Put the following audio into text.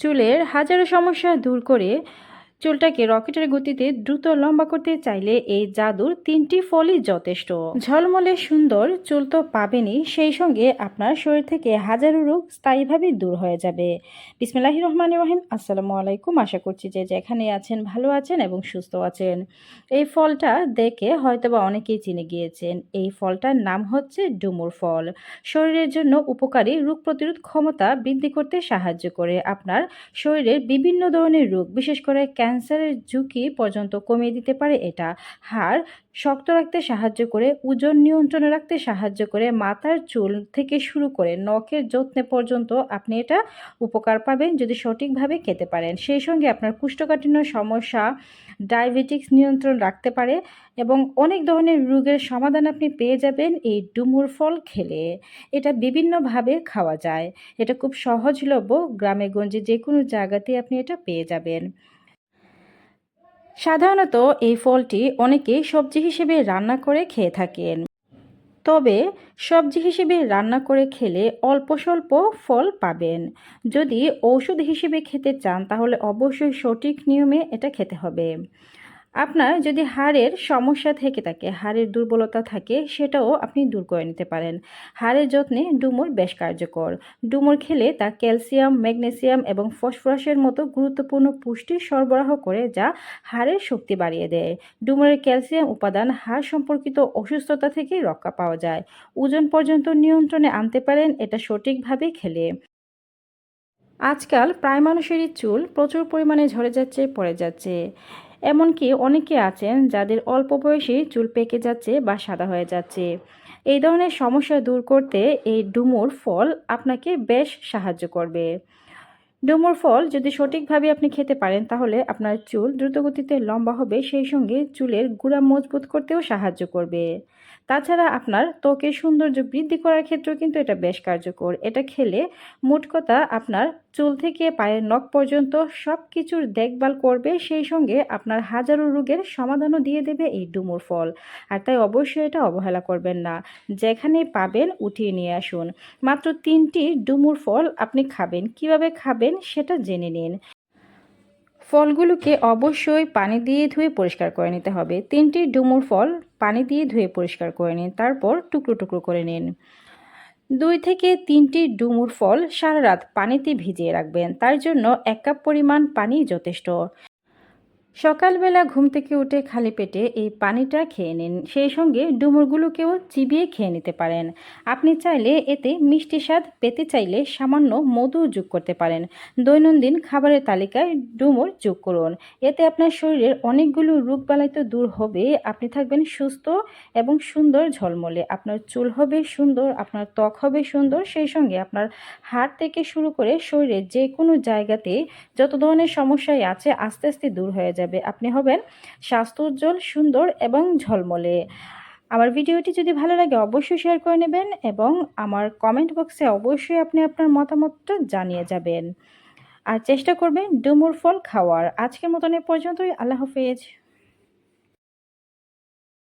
চুলের হাজারো সমস্যা দূর করে চুলটাকে রকেটের গতিতে দ্রুত লম্বা করতে চাইলে এই জাদুর তিনটি ফলই যথেষ্ট। ঝলমলে সুন্দর চুল তো পাবেনই, সেই সঙ্গে আপনার শরীর থেকে হাজারো রোগ স্থায়ীভাবে দূর হয়ে যাবে। বিসমিল্লাহ রহমান রহিম। আসসালামু আলাইকুম। আশা করছি যে যেখানে আছেন ভালো আছেন এবং সুস্থ আছেন। এই ফলটা দেখে হয়তোবা অনেকেই চিনে গিয়েছেন। এই ফলটার নাম হচ্ছে ডুমুর ফল। শরীরের জন্য উপকারী রোগ প্রতিরোধ ক্ষমতা বৃদ্ধি করতে সাহায্য করে। আপনার শরীরের বিভিন্ন ধরনের রোগ, বিশেষ করে ক্যান্সারের ঝুঁকি পর্যন্ত কমিয়ে দিতে পারে এটা। হাড় শক্ত রাখতে সাহায্য করে, ওজন নিয়ন্ত্রণে রাখতে সাহায্য করে, মাথার চুল থেকে শুরু করে নখের যত্নে পর্যন্ত আপনি এটা উপকার পাবেন যদি সঠিকভাবে খেতে পারেন। সেই সঙ্গে আপনার কুষ্ঠকাঠিন্য সমস্যা, ডায়াবেটিক্স নিয়ন্ত্রণ রাখতে পারে এবং অনেক ধরনের রোগের সমাধান আপনি পেয়ে যাবেন এই ডুমুর ফল খেলে। এটা বিভিন্নভাবে খাওয়া যায়। এটা খুব সহজলভ্য। গ্রামে গঞ্জে যে কোনো জায়গাতে আপনি এটা পেয়ে যাবেন। সাধারণত এই ফলটি অনেকে সবজি হিসেবে রান্না করে খেয়ে থাকেন। তবে সবজি হিসেবে রান্না করে খেলে অল্প স্বল্প ফল পাবেন। যদি ঔষধ হিসেবে খেতে চান, তাহলে অবশ্যই সঠিক নিয়মে এটা খেতে হবে। আপনার যদি হাড়ের সমস্যা থেকে থাকে, হাড়ের দুর্বলতা থাকে, সেটাও আপনি দূর করে নিতে পারেন। হাড়ের যত্নে ডুমুর বেশ কার্যকর। ডুমুর খেলে তা ক্যালসিয়াম, ম্যাগনেসিয়াম এবং ফসফরাসের মতো গুরুত্বপূর্ণ পুষ্টি সরবরাহ করে যা হাড়ের শক্তি বাড়িয়ে দেয়। ডুমুরের ক্যালসিয়াম উপাদান হাড় সম্পর্কিত অসুস্থতা থেকে রক্ষা পাওয়া যায়। ওজন পর্যন্ত নিয়ন্ত্রণে আনতে পারেন, এটা সঠিকভাবে খেলে। আজকাল প্রায় মানুষেরই চুল প্রচুর পরিমাণে ঝরে যাচ্ছে, পড়ে যাচ্ছে। এমনকি অনেকে আছেন যাদের অল্প বয়সে চুল পেকে যাচ্ছে বা সাদা হয়ে যাচ্ছে। এই ধরনের সমস্যা দূর করতে এই ডুমুর ফল আপনাকে বেশ সাহায্য করবে। ডুমুর ফল যদি সঠিকভাবে আপনি খেতে পারেন, তাহলে আপনার চুল দ্রুতগতিতে লম্বা হবে, সেই সঙ্গে চুলের গুড়া মজবুত করতেও সাহায্য করবে। তাছাড়া আপনার ত্বকের সৌন্দর্য বৃদ্ধি করার ক্ষেত্রেও কিন্তু এটা বেশ কার্যকর। এটা খেলে মোট কথা আপনার চুল থেকে পায়ের নখ পর্যন্ত সব কিছুর দেখভাল করবে, সেই সঙ্গে আপনার হাজারো রোগের সমাধানও দিয়ে দেবে এই ডুমুর ফল। আর তাই অবশ্যই এটা অবহেলা করবেন না। যেখানে পাবেন উঠিয়ে নিয়ে আসুন। মাত্র তিনটি ডুমুর ফল আপনি খাবেন। কীভাবে খাবেন সেটা জেনে নিন। ফলগুলোকে অবশ্যই পানি দিয়ে ধুয়ে পরিষ্কার করে নিতে হবে। তিনটি ডুমুর ফল পানি দিয়ে ধুয়ে পরিষ্কার করে নিন, তারপর টুকরো টুকরো করে নিন। দুই থেকে তিনটি ডুমুর ফল সারা রাত পানিতে ভিজিয়ে রাখবেন, তার জন্য এক কাপ পরিমাণ পানি যথেষ্ট। সকালবেলা ঘুম থেকে উঠে খালি পেটে এই পানিটা খেয়ে নিন। সেই সঙ্গে ডুমুরগুলোকেও চিবিয়ে খেয়ে নিতে পারেন। আপনি চাইলে এতে মিষ্টি স্বাদ পেতে চাইলে সামান্য মধু যোগ করতে পারেন। দৈনন্দিন খাবারের তালিকায় ডুমুর যোগ করুন। এতে আপনার শরীরের অনেকগুলো রোগ বালাই তো দূর হবে। আপনি থাকবেন সুস্থ এবং সুন্দর ঝলমলে। আপনার চুল হবে সুন্দর, আপনার ত্বক হবে সুন্দর। সেই সঙ্গে আপনার হাড় থেকে শুরু করে শরীরের যে কোনো জায়গাতে যত ধরনের সমস্যাই আছে, আস্তে আস্তে দূর হয়ে যাবে। আপনি হবেন স্বাস্থ্য উজ্জ্বল, সুন্দর এবং ঝলমলে। আমার ভিডিওটি যদি ভালো লাগে অবশ্যই শেয়ার করে নেবেন এবং আমার কমেন্ট বক্সে অবশ্যই আপনি আপনার মতামতটা জানিয়ে যাবেন। আর চেষ্টা করবেন ডুমুর ফল খাওয়ার। আজকের মতন এ পর্যন্তই। আল্লাহ হাফেজ।